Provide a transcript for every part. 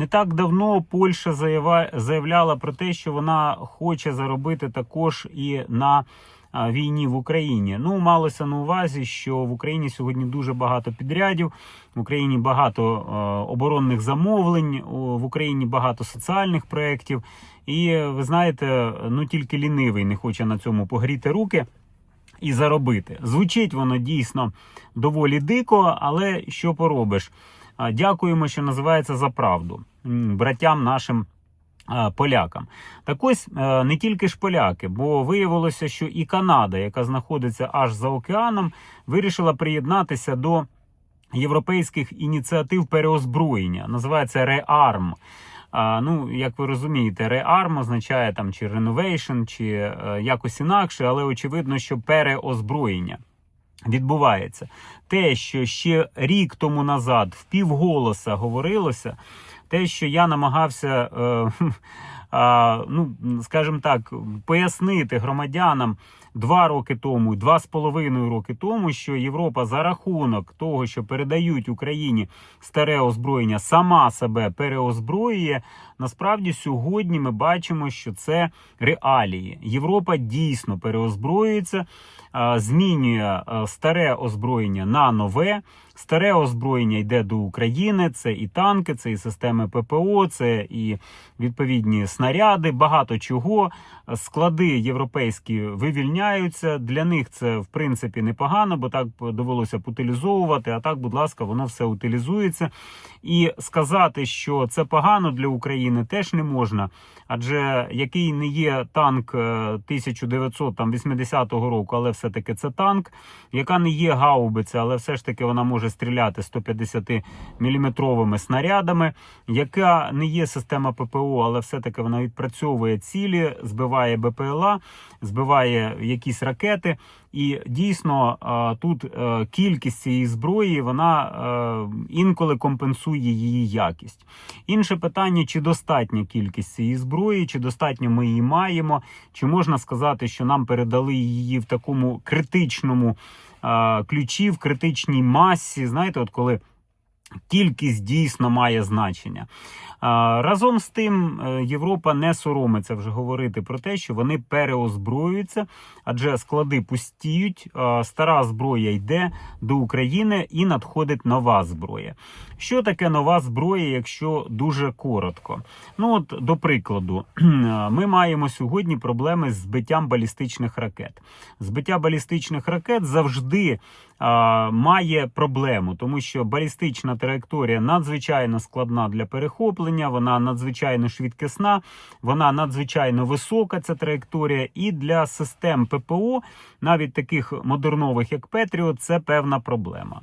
Не так давно Польща заявляла про те, що вона хоче заробити також і на війні в Україні. Ну, малося на увазі, що в Україні сьогодні дуже багато підрядів, в Україні багато оборонних замовлень, в Україні багато соціальних проєктів. І ви знаєте, ну тільки лінивий не хоче на цьому погріти руки і заробити. Звучить воно дійсно доволі дико, але що поробиш? Дякуємо, що називається за правду братям нашим. Полякам, так ось е, не тільки ж поляки, бо виявилося, що і Канада, яка знаходиться аж за океаном, вирішила приєднатися до європейських ініціатив переозброєння. Називається. А, ну, як ви розумієте, REARM означає там чи renovation, чи е, якось інакше, але очевидно, що переозброєння відбувається. Те, що ще рік тому назад в півголоса говорилося, те, що я намагався, е, ну, скажімо так, пояснити громадянам два роки тому, два з половиною роки тому, що Європа за рахунок того, що передають Україні старе озброєння, сама себе переозброює. Насправді сьогодні ми бачимо, що це реалії. Європа дійсно переозброюється, змінює старе озброєння на нове. Старе озброєння йде до України. Це і танки, це і системи ППО, це і відповідні снаряди, багато чого. Склади європейські вивільняються. Для них це в принципі непогано, бо так довелося б утилізовувати. А так, будь ласка, воно все утилізується. І сказати, що це погано для України, теж не можна. Адже який не є танк е, 1980 року, але все-таки це танк, яка не є гаубиця, але все ж таки вона може стріляти 150 міліметровими снарядами, яка не є система ППО, але все-таки вона відпрацьовує цілі, збиває БПЛА, збиває якісь ракети. І дійсно е, тут е, кількість цієї зброї вона е, інколи компенсує її якість. Інше питання: чи достатня кількість цієї зброї, чи достатньо ми її маємо, чи можна сказати, що нам передали її в такому критичному ключі, в критичній масі. Знаєте, от коли. Кількість дійсно має значення. Разом з тим, е, Європа не соромиться вже говорити про те, що вони переозброюються, адже склади пустіють, стара зброя йде до України і надходить нова зброя. Що таке нова зброя, якщо дуже коротко? Ну от до прикладу, ми маємо сьогодні проблеми з збиттям балістичних ракет. Збиття балістичних ракет завжди має проблему, тому що балістична траєкторія надзвичайно складна для перехоплення, вона надзвичайно швидкісна, вона надзвичайно висока. Ця траєкторія, і для систем ППО, навіть таких модернових, як Петріо, це певна проблема.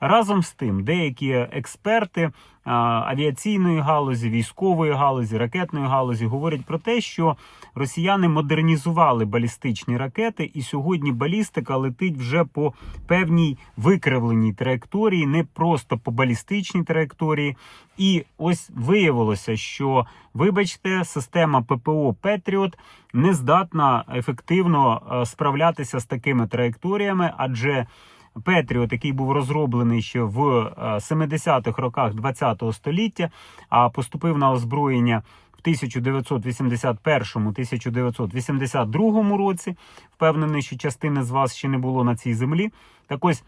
Разом з тим, деякі експерти авіаційної галузі, військової галузі, ракетної галузі говорять про те, що росіяни модернізували балістичні ракети, і сьогодні балістика летить вже по певній викривленій траєкторії, не просто по балістичній траєкторії. І ось виявилося, що, вибачте, система ППО Петріот не здатна ефективно е, справлятися з такими траєкторіями, адже Петріот, який був розроблений ще в е, 70-х роках ХХ століття, а поступив на озброєння в 1981-1982 році. Впевнений, що частини з вас ще не було на цій землі. Так ось.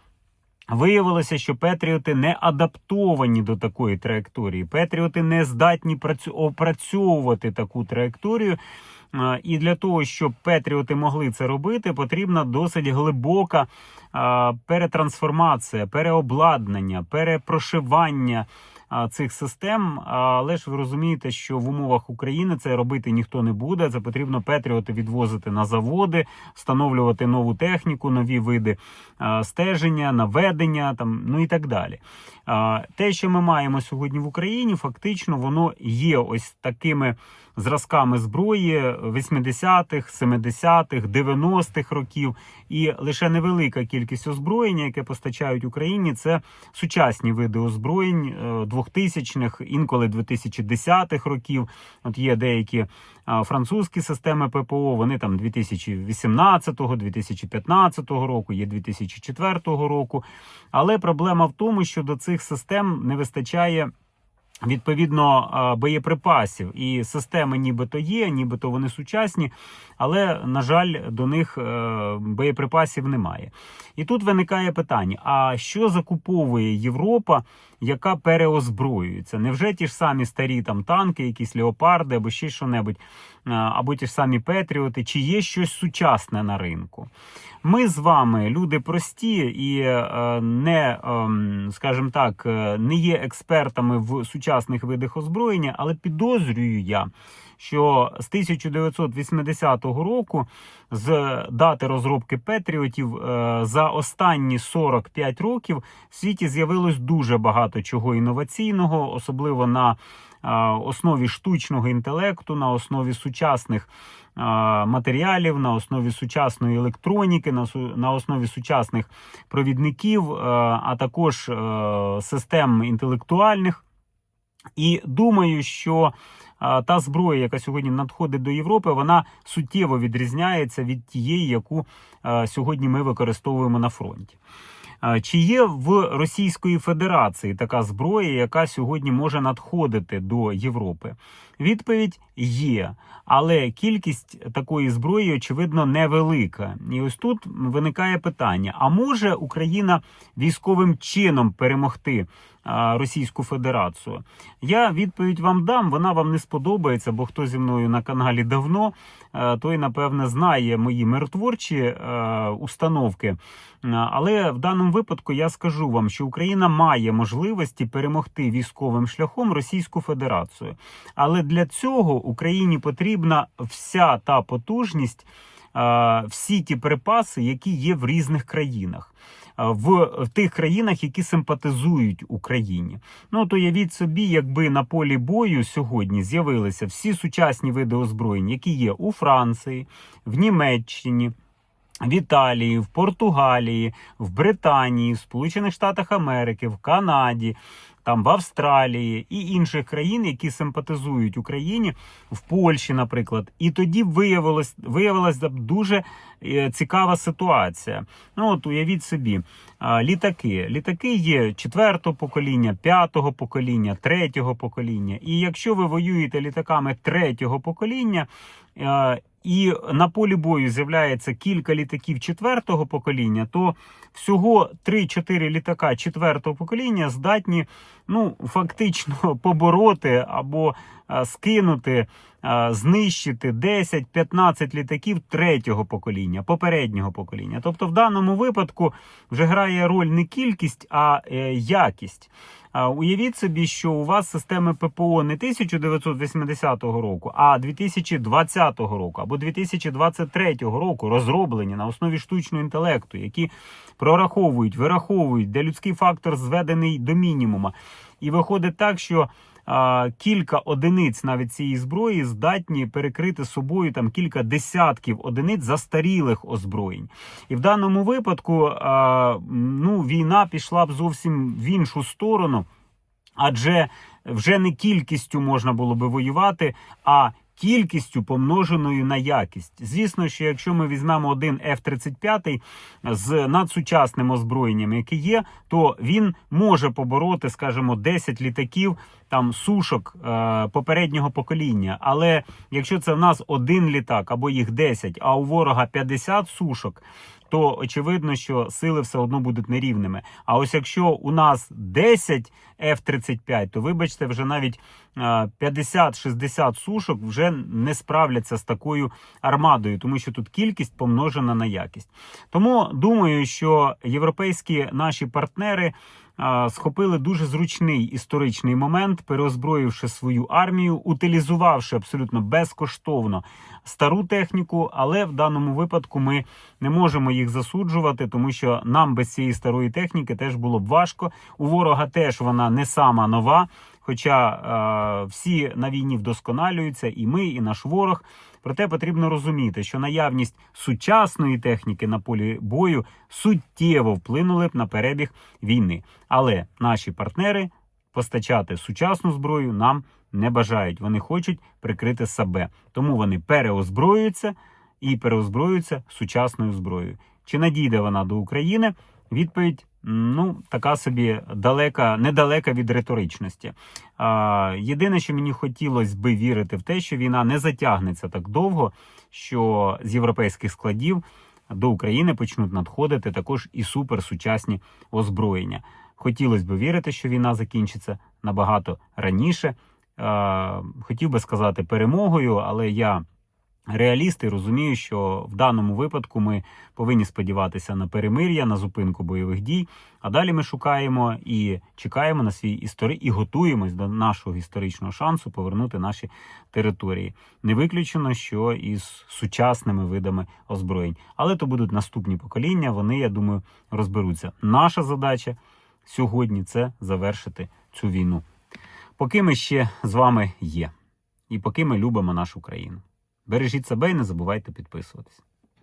Виявилося, що Петріоти не адаптовані до такої траєкторії. Петріоти не здатні працю... опрацьовувати таку траєкторію. Е, І для того, щоб Петріоти могли це робити, потрібна досить глибока е, перетрансформація, переобладнання, перепрошивання цих систем. Але ж ви розумієте, що в умовах України це робити ніхто не буде. Це потрібно Петріоти відвозити на заводи, встановлювати нову техніку, нові види стеження, наведення, там ну і так далі. Те, що ми маємо сьогодні в Україні, фактично воно є ось такими зразками зброї 80-х, 70-х, 90-х років, і лише невелика кількість озброєння, яке постачають Україні, це сучасні види озброєнь 2000-х, інколи 2010-х років. От є деякі французькі системи ППО. Вони там 2018-го, 2015 року, є 2004 року. Але проблема в тому, що до цих систем не вистачає Відповідно, е, боєприпасів і системи нібито є, нібито вони сучасні, але, на жаль, до них е, боєприпасів немає. І тут виникає питання: а що закуповує Європа, яка переозброюється? Невже ті ж самі старі там танки, якісь леопарди або ще що-небудь, е, або ті ж самі Петріоти, чи є щось сучасне на ринку? Ми з вами люди прості і е, не, ем, скажімо так, е, не є експертами в сучасних видах озброєння, але підозрюю я, що з 1980 року, з дати розробки Петріотів, за останні 45 років в світі з'явилось дуже багато чого інноваційного, особливо на е, основі штучного інтелекту, на основі сучасних е, матеріалів, на основі сучасної електроніки, на основі сучасних провідників, е, а також е, систем інтелектуальних. І думаю, що та зброя, яка сьогодні надходить до Європи, вона суттєво відрізняється від тієї, яку сьогодні ми використовуємо на фронті. Чи є в Російської Федерації така зброя, яка сьогодні може надходити до Європи? Відповідь є, але кількість такої зброї, очевидно, невелика. І ось тут виникає питання: а може Україна військовим чином перемогти Російську Федерацію? Я відповідь вам дам. Вона вам не сподобається, бо хто зі мною на каналі давно, е, той напевне знає мої миротворчі е, установки. Е, Але в даному випадку я скажу вам, що Україна має можливості перемогти військовим шляхом Російську Федерацію. Але для цього Україні потрібна вся та потужність, всі ті припаси, які є в різних країнах. В тих країнах, які симпатизують Україні, ну то явіть собі, якби на полі бою сьогодні з'явилися всі сучасні види озброєнь, які є у Франції, в Німеччині, в Італії, в Португалії, в Британії, в Сполучених Штатах Америки, в Канаді, там в Австралії і інших країн, які симпатизують Україні, в Польщі, наприклад. І тоді виявилось виявилася дуже е, цікава ситуація. Ну от уявіть собі, літаки. Літаки є четвертого покоління, п'ятого покоління, третього покоління. І якщо ви воюєте літаками третього покоління. Е, і на полі бою з'являється кілька літаків четвертого покоління, то всього 3-4 літака четвертого покоління здатні ну, фактично побороти або скинути, а, знищити 10-15 літаків третього покоління, попереднього покоління. Тобто, в даному випадку вже грає роль не кількість, а е, якість. Уявіть собі, що у вас системи ППО не 1980 року, а 2020 року або 2023 року розроблені на основі штучного інтелекту, які прораховують, вираховують, де людський фактор зведений до мінімума. І виходить так, що кілька одиниць навіть цієї зброї здатні перекрити собою там кілька десятків одиниць застарілих озброєнь. І в даному випадку ну, війна пішла б зовсім в іншу сторону, адже вже не кількістю можна було би воювати, а кількістю помноженою на якість. Звісно, що якщо ми візьмемо один F-35 з надсучасним озброєнням, яке є, то він може побороти, скажімо, 10 літаків там сушок е, попереднього покоління. Але якщо це в нас один літак або їх 10, а у ворога 50 сушок. То очевидно, що сили все одно будуть нерівними. А ось якщо у нас 10 F-35, то вибачте, вже навіть е, 50-60 сушок вже не справляться з такою армадою, тому що тут кількість помножена на якість. Тому думаю, що європейські наші партнери схопили дуже зручний історичний момент, переозброївши свою армію, утилізувавши абсолютно безкоштовно стару техніку, але в даному випадку ми не можемо їх засуджувати, тому що нам без цієї старої техніки теж було б важко. У ворога теж вона не сама нова. Хоча е, всі на війні вдосконалюються, і ми, і наш ворог. Проте потрібно розуміти, що наявність сучасної техніки на полі бою суттєво вплинули б на перебіг війни. Але наші партнери постачати сучасну зброю нам не бажають. Вони хочуть прикрити себе. Тому вони переозброюються і переозброюються сучасною зброєю. Чи надійде вона до України? Відповідь ну така собі далека, недалека від риторичності. А, єдине, що мені хотілося би вірити в те, що війна не затягнеться так довго, що з європейських складів до України почнуть надходити також і суперсучасні озброєння. Хотілося б вірити, що війна закінчиться набагато раніше. Хотів би сказати перемогою, але я реаліст і розумію, що в даному випадку ми повинні сподіватися на перемир'я, на зупинку бойових дій. А далі ми шукаємо і чекаємо на свій історі і готуємось до нашого історичного шансу повернути наші території. Не виключено, що із сучасними видами озброєнь, але то будуть наступні покоління. Вони, я думаю, розберуться. Наша задача сьогодні це завершити цю війну. Поки ми ще з вами є, і поки ми любимо нашу країну. Бережіть себе і не забувайте підписуватись.